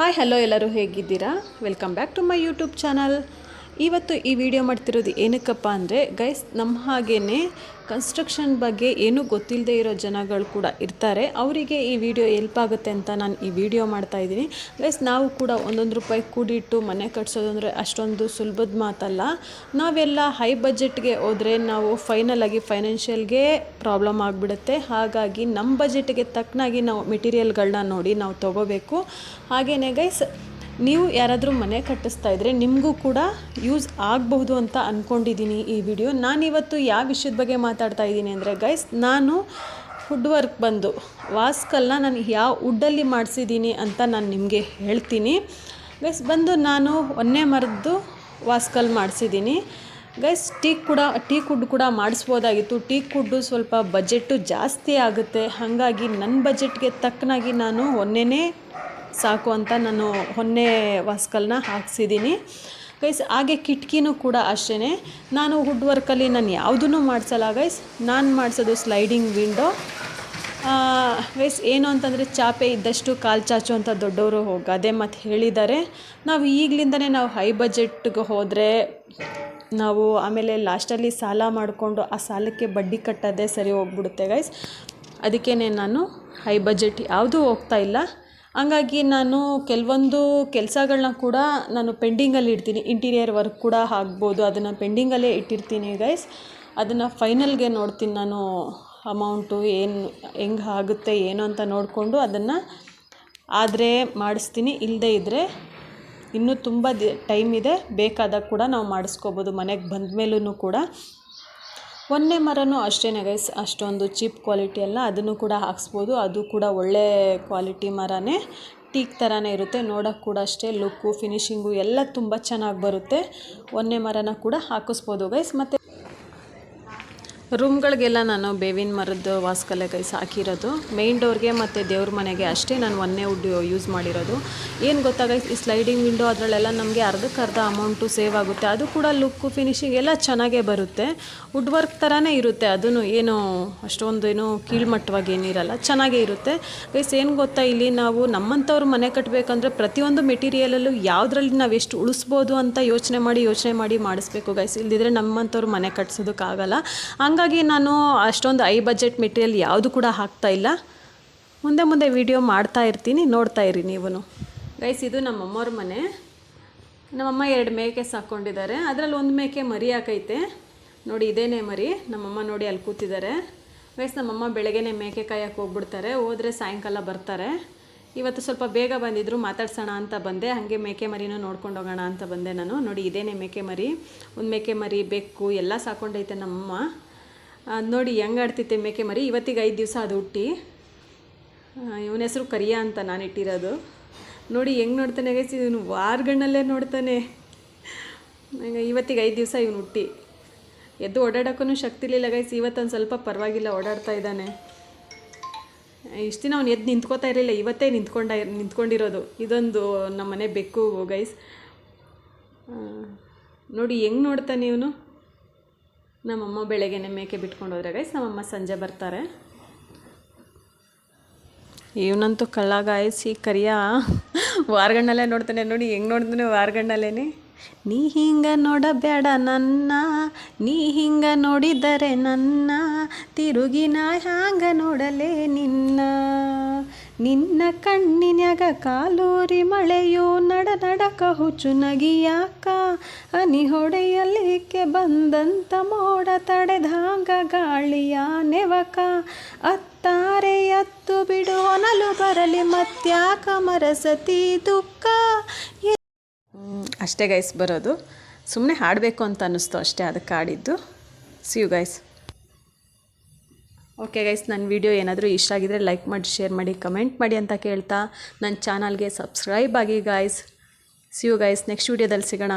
Hi hello ಎಲ್ಲರೂ ಹೇಗಿದ್ದೀರಾ? Welcome back to my YouTube channel ಇವತ್ತು ಈ ವಿಡಿಯೋ ಮಾಡ್ತಿರೋದು ಏನಕ್ಕಪ್ಪ ಅಂದರೆ ಗೈಸ್ ನಮ್ಮ ಹಾಗೇ ಕನ್ಸ್ಟ್ರಕ್ಷನ್ ಬಗ್ಗೆ ಏನೂ ಗೊತ್ತಿಲ್ಲದೆ ಇರೋ ಜನಗಳು ಕೂಡ ಇರ್ತಾರೆ. ಅವರಿಗೆ ಈ ವಿಡಿಯೋ ಎಲ್ಪ್ ಆಗುತ್ತೆ ಅಂತ ನಾನು ಈ ವಿಡಿಯೋ ಮಾಡ್ತಾ ಇದ್ದೀನಿ. ಗೈಸ್ ನಾವು ಕೂಡ ಒಂದೊಂದು ರೂಪಾಯಿ ಕೂಡಿಟ್ಟು ಮನೆ ಕಟ್ಸೋದು ಅಂದರೆ ಅಷ್ಟೊಂದು ಸುಲಭದ ಮಾತಲ್ಲ. ನಾವೆಲ್ಲ ಹೈ ಬಜೆಟ್ಗೆ ಹೋದರೆ ನಾವು ಫೈನಲ್ ಆಗಿ ಫೈನಾನ್ಷಿಯಲ್ಗೆ ಪ್ರಾಬ್ಲಮ್ ಆಗಿಬಿಡುತ್ತೆ. ಹಾಗಾಗಿ ನಮ್ಮ ಬಜೆಟ್ಗೆ ತಕ್ಕನಾಗಿ ನಾವು ಮೆಟೀರಿಯಲ್ಗಳನ್ನ ನೋಡಿ ನಾವು ತೊಗೋಬೇಕು. ಹಾಗೆಯೇ ಗೈಸ್ ನೀವು ಯಾರಾದರೂ ಮನೆ ಕಟ್ಟಿಸ್ತಾ ಇದ್ದರೆ ನಿಮಗೂ ಕೂಡ ಯೂಸ್ ಆಗಬಹುದು ಅಂತ ಅಂದ್ಕೊಂಡಿದ್ದೀನಿ ಈ ವಿಡಿಯೋ. ನಾನಿವತ್ತು ಯಾವ ವಿಷಯದ ಬಗ್ಗೆ ಮಾತಾಡ್ತಾ ಇದ್ದೀನಿ ಅಂದರೆ ಗೈಸ್ ನಾನು ಫುಡ್ ವರ್ಕ್ ಬಂದು, ವಾಸ್ಕಲ್ನ ನಾನು ಯಾವ ವುಡ್ಡಲ್ಲಿ ಮಾಡಿಸಿದ್ದೀನಿ ಅಂತ ನಾನು ನಿಮಗೆ ಹೇಳ್ತೀನಿ. ಗೈಸ್ ಬಂದು ನಾನು ಒಂದೇ ಮರದ್ದು ವಾಸ್ಕಲ್ ಮಾಡಿಸಿದ್ದೀನಿ. ಗೈಸ್ ಟೀ ಕೂಡ, ಟೀ ಕುಡ್ ಕೂಡ ಮಾಡಿಸ್ಬೋದಾಗಿತ್ತು. ಟೀ ಕುಡ್ಡು ಸ್ವಲ್ಪ ಬಜೆಟ್ಟು ಜಾಸ್ತಿ ಆಗುತ್ತೆ. ಹಾಗಾಗಿ ನನ್ನ ಬಜೆಟ್ಗೆ ತಕ್ಕನಾಗಿ ನಾನು ಒಂದೇ ಸಾಕು ಅಂತ ನಾನು ಹೊನ್ನೆ ವಾಸ್ಕಲ್ನ ಹಾಕ್ಸಿದ್ದೀನಿ. ಗೈಸ್, ಹಾಗೆ ಕಿಟಕಿನೂ ಕೂಡ ಅಷ್ಟೇ ನಾನು ವುಡ್ ವರ್ಕಲ್ಲಿ ನಾನು ಯಾವುದೂ ಮಾಡಿಸಲ್ಲ ಗೈಸ್. ನಾನು ಮಾಡಿಸೋದು ಸ್ಲೈಡಿಂಗ್ ವಿಂಡೋ ಗೈಸ್, ಏನು ಅಂತಂದರೆ ಚಾಪೆ ಇದ್ದಷ್ಟು ಕಾಲು ಚಾಚು ಅಂತ ದೊಡ್ಡವರು ಗಾದೆ ಮತ್ತು ಹೇಳಿದ್ದಾರೆ. ನಾವು ಈಗಲಿಂದನೇ ನಾವು ಹೈ ಬಜೆಟ್ಗೆ ಹೋದರೆ ನಾವು ಆಮೇಲೆ ಲಾಸ್ಟಲ್ಲಿ ಸಾಲ ಮಾಡಿಕೊಂಡು ಆ ಸಾಲಕ್ಕೆ ಬಡ್ಡಿ ಕಟ್ಟೋದೇ ಸರಿ ಹೋಗ್ಬಿಡುತ್ತೆ ಗೈಸ್. ಅದಕ್ಕೇ ನಾನು ಹೈ ಬಜೆಟ್ ಯಾವುದೂ ಹೋಗ್ತಾ ಇಲ್ಲ. ಹಂಗಾಗಿ ನಾನು ಕೆಲವೊಂದು ಕೆಲಸಗಳನ್ನ ಕೂಡ ನಾನು ಪೆಂಡಿಂಗಲ್ಲಿ ಇಡ್ತೀನಿ. ಇಂಟೀರಿಯರ್ ವರ್ಕ್ ಕೂಡ ಆಗ್ಬೋದು. ಅದನ್ನು ಪೆಂಡಿಂಗಲ್ಲೇ ಇಟ್ಟಿರ್ತೀನಿ ಗೈಸ್ ಅದನ್ನು ಫೈನಲ್ಗೆ ನೋಡ್ತೀನಿ ನಾನು ಅಮೌಂಟು ಏನು, ಹೆಂಗೆ ಆಗುತ್ತೆ, ಏನು ಅಂತ ನೋಡಿಕೊಂಡು ಅದನ್ನು ಆದರೆ ಮಾಡಿಸ್ತೀನಿ. ಇಲ್ಲದೇ ಇದ್ದರೆ ಇನ್ನೂ ತುಂಬ ದಿ ಟೈಮ್ ಇದೆ. ಬೇಕಾದಾಗ ಕೂಡ ನಾವು ಮಾಡಿಸ್ಕೋಬೋದು. ಮನೆಗೆ ಬಂದ ಮೇಲೂ ಕೂಡ. ಒಂದೇ ಮರನೂ ಅಷ್ಟೇ ಗೈಸ್ ಅಷ್ಟೊಂದು ಚೀಪ್ ಕ್ವಾಲಿಟಿ ಅಲ್ಲ. ಅದನ್ನು ಕೂಡ ಹಾಕ್ಸ್ಬೋದು. ಅದು ಕೂಡ ಒಳ್ಳೆ ಕ್ವಾಲಿಟಿ ಮರನೇ. ಟೀಕ್ ಥರನೇ ಇರುತ್ತೆ. ನೋಡೋಕ್ಕೆ ಕೂಡ ಅಷ್ಟೇ. ಲುಕ್ಕು ಫಿನಿಷಿಂಗು ಎಲ್ಲ ತುಂಬ ಚೆನ್ನಾಗಿ ಬರುತ್ತೆ. ಒಂದೇ ಮರನ ಕೂಡ ಹಾಕಿಸ್ಬೋದು ಗೈಸ್ ಮತ್ತು ರೂಮ್ಗಳಿಗೆಲ್ಲ ನಾನು ಬೇವಿನ ಮರದ ವಾಸ್ಕಲೆ ಕೈ ಹಾಕಿರೋದು ಮೇಯ್ನ್ ಡೋರ್ಗೆ ಮತ್ತು ದೇವ್ರ ಮನೆಗೆ ಅಷ್ಟೇ ನಾನು ಒಂದೇ ವುಡ್ ಯೂಸ್ ಮಾಡಿರೋದು. ಏನು ಗೊತ್ತಾ ಗೈಸ್ ಈ ಸ್ಲೈಡಿಂಗ್ ವಿಂಡೋ ಅದರಲ್ಲೆಲ್ಲ ನಮಗೆ ಅರ್ಧಕ್ಕೆ ಅರ್ಧ ಅಮೌಂಟು ಸೇವ್ ಆಗುತ್ತೆ. ಅದು ಕೂಡ ಲುಕ್ಕು ಫಿನಿಶಿಂಗ್ ಎಲ್ಲ ಚೆನ್ನಾಗೇ ಬರುತ್ತೆ. ವುಡ್ ವರ್ಕ್ ಥರನೇ ಇರುತ್ತೆ. ಅದನ್ನು ಏನು ಅಷ್ಟೊಂದು ಏನು ಕೀಳ್ಮಟ್ಟವಾಗಿ ಏನಿರಲ್ಲ ಚೆನ್ನಾಗೇ ಇರುತ್ತೆ. ಗೈಸ್ ಏನು ಗೊತ್ತಾ ಇಲ್ಲಿ ನಾವು ನಮ್ಮಂಥವ್ರು ಮನೆ ಕಟ್ಟಬೇಕಂದ್ರೆ ಪ್ರತಿಯೊಂದು ಮೆಟೀರಿಯಲಲ್ಲೂ ಯಾವುದ್ರಲ್ಲಿ ನಾವು ಎಷ್ಟು ಉಳಿಸ್ಬೋದು ಅಂತ ಯೋಚನೆ ಮಾಡಿ ಯೋಚನೆ ಮಾಡಿ ಮಾಡಿಸ್ಬೇಕು ಗೈಸ್ ಇಲ್ಲದಿದ್ರೆ ನಮ್ಮಂಥವ್ರು ಮನೆ ಕಟ್ಸೋದಕ್ಕಾಗಲ್ಲ. ಹಂಗಾಗಿ ನಾನು ಅಷ್ಟೊಂದು ಐ ಬಜೆಟ್ ಮೆಟೀರಿಯಲ್ ಯಾವುದು ಕೂಡ ಹಾಕ್ತಾ ಇಲ್ಲ. ಮುಂದೆ ಮುಂದೆ ವಿಡಿಯೋ ಮಾಡ್ತಾ ಇರ್ತೀನಿ, ನೋಡ್ತಾ ಇರಿ ನೀವು ಗೈಸ್ ಇದು ನಮ್ಮಮ್ಮವ್ರ ಮನೆ. ನಮ್ಮಮ್ಮ ಎರಡು ಮೇಕೆ ಸಾಕ್ಕೊಂಡಿದ್ದಾರೆ ಅದರಲ್ಲಿ ಒಂದು ಮೇಕೆ ಮರಿ ಹಾಕೈತೆ. ನೋಡಿ, ಇದೇನೇ ಮರಿ. ನಮ್ಮಮ್ಮ ನೋಡಿ ಅಲ್ಲಿ ಕೂತಿದ್ದಾರೆ. ಗೈಸ್ ನಮ್ಮಮ್ಮ ಬೆಳಗ್ಗೆನೇ ಮೇಕೆ ಕಾಯಕ್ಕೆ ಹೋಗ್ಬಿಡ್ತಾರೆ. ಹೋದರೆ ಸಾಯಂಕಾಲ ಬರ್ತಾರೆ. ಇವತ್ತು ಸ್ವಲ್ಪ ಬೇಗ ಬಂದಿದ್ರು, ಮಾತಾಡ್ಸೋಣ ಅಂತ ಬಂದೆ. ಹಾಗೆ ಮೇಕೆ ಮರಿನೂ ನೋಡ್ಕೊಂಡು ಹೋಗೋಣ ಅಂತ ಬಂದೆ ನಾನು. ನೋಡಿ, ಇದೇನೇ ಮೇಕೆ ಮರಿ. ಒಂದು ಮೇಕೆ ಮರಿ ಬೆಕ್ಕು ಎಲ್ಲ ಸಾಕೊಂಡೈತೆ ನಮ್ಮಮ್ಮ. ನೋಡಿ ಹೆಂಗೆ ಆಡ್ತಿತ್ತೆ ಮೇಕೆ ಮರಿ. ಇವತ್ತಿಗೆ ಐದು ದಿವಸ ಅದು ಹುಟ್ಟಿ. ಇವನ ಹೆಸರು ಕರಿಯ ಅಂತ ನಾನು ಇಟ್ಟಿರೋದು. ನೋಡಿ, ಹೆಂಗೆ ನೋಡ್ತಾನೆ ಗೈಸ್ ಇವನು ವಾರಗಣ್ಣಲ್ಲೇ ನೋಡ್ತಾನೆ. ಇವತ್ತಿಗೆ ಐದು ದಿವಸ ಇವನು ಹುಟ್ಟಿ. ಎದ್ದು ಓಡಾಡೋಕ್ಕೂ ಶಕ್ತಿ ಇರಲಿಲ್ಲ ಗೈಸ್ ಇವತ್ತೊಂದು ಸ್ವಲ್ಪ ಪರವಾಗಿಲ್ಲ, ಓಡಾಡ್ತಾ ಇದ್ದಾನೆ. ಇಷ್ಟು ದಿನ ಅವ್ನು ಎದ್ದು ನಿಂತ್ಕೋತಾ ಇರಲಿಲ್ಲ. ಇವತ್ತೇ ನಿಂತ್ಕೊಂಡ, ನಿಂತ್ಕೊಂಡಿರೋದು. ಇದೊಂದು ನಮ್ಮನೆ ಬೆಕ್ಕು ಗೈಸ್ ನೋಡಿ, ಹೆಂಗೆ ನೋಡ್ತಾನೆ ಇವನು? ನಮ್ಮಮ್ಮ ಬೆಳಗ್ಗೆ ಮೇಕೆ ಬಿಟ್ಕೊಂಡು ಹೋದ್ರೆ ಗೈಸ್ ನಮ್ಮಮ್ಮ ಸಂಜೆ ಬರ್ತಾರೆ. ಇವನಂತೂ ಕಳ್ಳ ಗಾಯಿಸಿ ಕರಿಯ. ವಾರ್ಗಣ್ಣಲ್ಲೇ ನೋಡ್ತಾನೆ, ನೋಡಿ ಹೆಂಗೆ ನೋಡ್ತಾನೆ ವಾರ್ಗಣ್ಣಲ್ಲೇನೆ. ನೀ ಹಿಂಗ ನೋಡಬೇಡ ನನ್ನ, ನೀ ಹಿಂಗ ನೋಡಿದರೆ ನನ್ನ, ತಿರುಗಿ ನಾ ಹ್ಯಾಂಗ ನೋಡಲೇ ನಿನ್ನ? ನಿನ್ನ ಕಣ್ಣಿನ್ಯಾಗ ಕಾಲೂರಿ ಮಳೆಯೋ ನಡ ನಡಕ ಹುಚ್ಚು ನಗಿಯಾಕ ಅನಿ ಹೊಡೆಯಲಿಕ್ಕೆ ಬಂದಂತ ಮೋಡ ತಡೆದಾಂಗ ಗಾಳಿಯ ನೆವಕ. ಅತ್ತಾರೆ ಎತ್ತು ಬಿಡು ಹೊನಲು ಬರಲಿ ಮತ್ಯಾಕ ಮರಸತಿ ದುಃಖ. ಅಷ್ಟೇ ಗೈಸ್ ಬರೋದು. ಸುಮ್ಮನೆ ಹಾಡಬೇಕು ಅಂತ ಅನ್ನಿಸ್ತು ಅಷ್ಟೇ ಅದಕ್ಕೆ ಹಾಡಿದ್ದು. See you guys okay guys ನನ್ನ ವಿಡಿಯೋ ಏನಾದರೂ ಇಷ್ಟ ಆಗಿದರೆ ಲೈಕ್ ಮಾಡಿ ಶೇರ್ ಮಾಡಿ ಕಮೆಂಟ್ ಮಾಡಿ ಅಂತ ಕೇಳ್ತಾ ನನ್ನ ಚಾನಲ್ಗೆ ಸಬ್ಸ್ಕ್ರೈಬ್ ಆಗಿ guys see you guys next ವೀಡಿಯೋದಲ್ಲಿ ಸಿಗೋಣ.